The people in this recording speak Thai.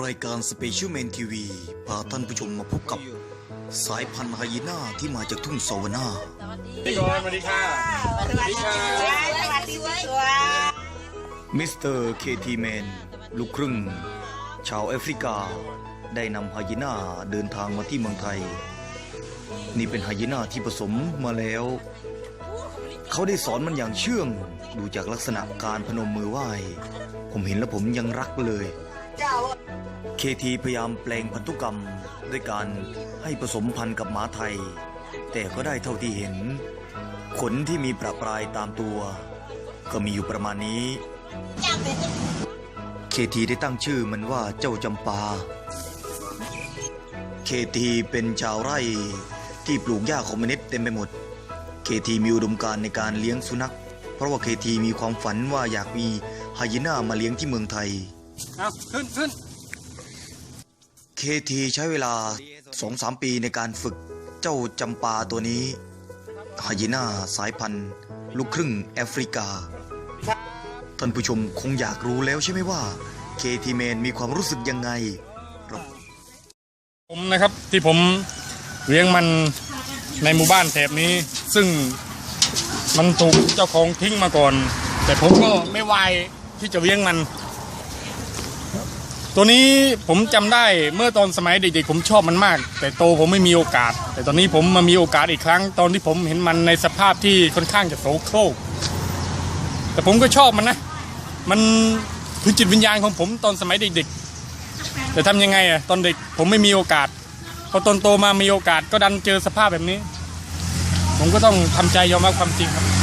รายการสเปเชียลแมนทีวีพาท่านผู้ชมมาพบกับ สายพันธุ์ไฮยีน่าที่มาจากทุ่งสวนาพี่กรณ์สวัสดีค่ะสวัสดีค่ะสวัสดีสวยมิสเตอร์เคทีแมนลูกครึ่ง ชาวแอฟริกา ได้นำไฮยีน่าเดินทางมาที่เมืองไทย นี่เป็นไฮยีน่าที่ผสมมาแล้ว เขาได้สอนมันอย่างเชื่อง ดูจากลักษณะการพนมมือไหว้ ผมเห็นแล้วผมยังรักเลย เจ้าเคทีพยายามแปลงพันธุกรรมด้วยการให้ผสมพันธุ์กับหมาไทย แต่ก็ได้เท่าที่เห็น ขนที่มีประปรายตามตัว ก็มีอยู่ประมาณนี้ เคทีได้ตั้งชื่อมันว่าเจ้าจำปา เคทีเป็นชาวไร่ที่ปลูกหญ้าคอมมิวนิสต์เต็มไปหมด เคทีมีอุดมการในการเลี้ยงสุนัข เพราะว่าเคทีมีความฝันว่าอยากมีไฮยีน่ามาเลี้ยงที่เมืองไทย เอาขึ้นขึ้นเคทีใช้เวลา2-3ปีในการฝึกเจ้าจำปาตัวนี้ไฮยีน่าสายพันธุ์ลูกครึ่งแอฟริกา ท่านผู้ชมคงอยากรู้แล้วใช่ไหมว่าเคทีแมนมีความรู้สึกยังไงเราผมนะครับที่ผมเลี้ยงมันในหมู่บ้านแถบนี้ ซึ่งมันถูกเจ้าของทิ้งมาก่อน แต่ผมก็ไม่วายที่จะเลี้ยงมัน ตัวนี้ผมจำได้เมื่อตอนสมัยเด็กๆผมชอบมันมาก แต่โตผมไม่มีโอกาส แต่ตอนนี้ผมมามีโอกาสอีกครั้ง ตอนที่ผมเห็นมันในสภาพที่ค่อนข้างจะโสโครกแต่ผมก็ชอบมันนะ มันคือจิตวิญญาณของผมตอนสมัยเด็กๆแต่ทำยังไงอะตอนเด็กผมไม่มีโอกาส พอตอนโตมามีโอกาสก็ดันเจอสภาพแบบนี้ ผมก็ต้องทำใจยอมรับความจริงครับ